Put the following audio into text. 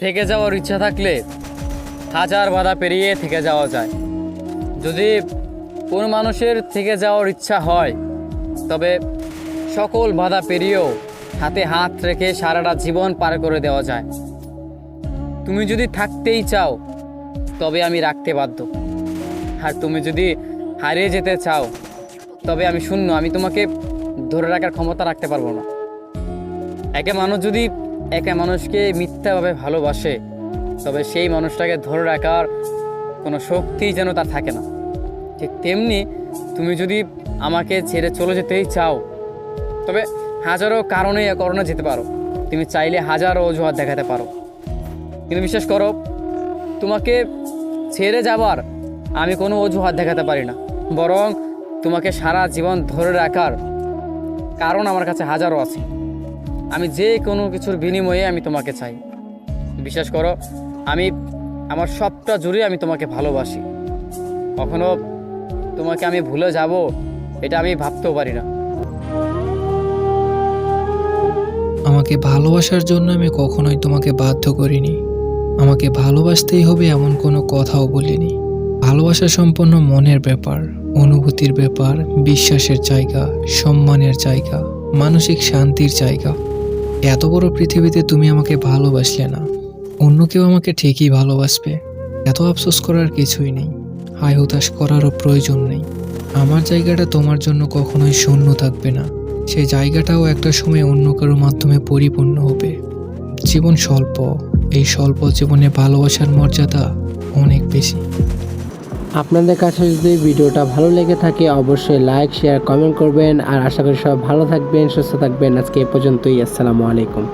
থেকে যাওয়ার ইচ্ছা থাকলে হাজার বাধা পেরিয়ে থেকে যাওয়া যায়। যদি কোনো মানুষের থেকে যাওয়ার ইচ্ছা হয়, তবে সকল বাধা পেরিয়েও হাতে হাত রেখে সারাটা জীবন পার করে দেওয়া যায়। তুমি যদি থাকতেই চাও, তবে আমি রাখতে বাধ্য। আর তুমি যদি হারিয়ে যেতে চাও, তবে আমি শূন্য। আমি তোমাকে ধরে রাখার ক্ষমতা রাখতে পারব না। একে মানুষ যদি একে মানুষকে মিথ্যাভাবে ভালোবাসে, তবে সেই মানুষটাকে ধরে রাখার কোনো শক্তি যেন তার থাকে না। ঠিক তেমনি তুমি যদি আমাকে ছেড়ে চলে যেতেই চাও, তবে হাজারো কারণে কারণে যেতে পারো। তুমি চাইলে হাজারো অজুহাত দেখাতে পারো। কিন্তু বিশ্বাস করো, তোমাকে ছেড়ে যাবার আমি কোনো অজুহাত দেখাতে পারি না। বরং তোমাকে সারা জীবন ধরে রাখার কারণ আমার কাছে হাজারো আছে। আমি যে কোনো কিছুর বিনিময়ে আমি তোমাকে চাই। বিশ্বাস করো, আমি আমার সবটা জুড়ে আমি তোমাকে ভালোবাসি। কখনো তোমাকে আমি ভুলে যাব, এটা আমি ভাবতেও পারি না। আমাকে ভালোবাসার জন্য আমি কখনোই তোমাকে বাধ্য করিনি। আমাকে ভালোবাসতেই হবে এমন কোনো কথাও বলিনি। ভালোবাসা সম্পন্ন মনের ব্যাপার, অনুভূতির ব্যাপার, বিশ্বাসের জায়গা, সম্মানের জায়গা, মানসিক শান্তির জায়গা। এত বড় পৃথিবীতে তুমি আমাকে ভালোবাসলে না। অন্য কেউ আমাকে ঠিকই ভালোবাসবে। এত আফসোস করার কিছুই নেই। হায় হতাশ করারও প্রয়োজন নেই। আমার জায়গাটা তোমার জন্য কখনোই শূন্য থাকবে না। সেই জায়গাটাও একটা সময় অন্য কারোর মাধ্যমে পরিপূর্ণ হবে। জীবন স্বল্প। এই স্বল্প জীবনে ভালোবাসার মর্যাদা অনেক বেশি। আপনাদের কাছে যদি ভিডিওটা ভালো লেগে থাকে, অবশ্যই লাইক শেয়ার কমেন্ট করবেন। আর আশা করি সব ভালো থাকবেন, সুস্থ থাকবেন। আজকে এ পর্যন্তই, আসসালামু আলাইকুম।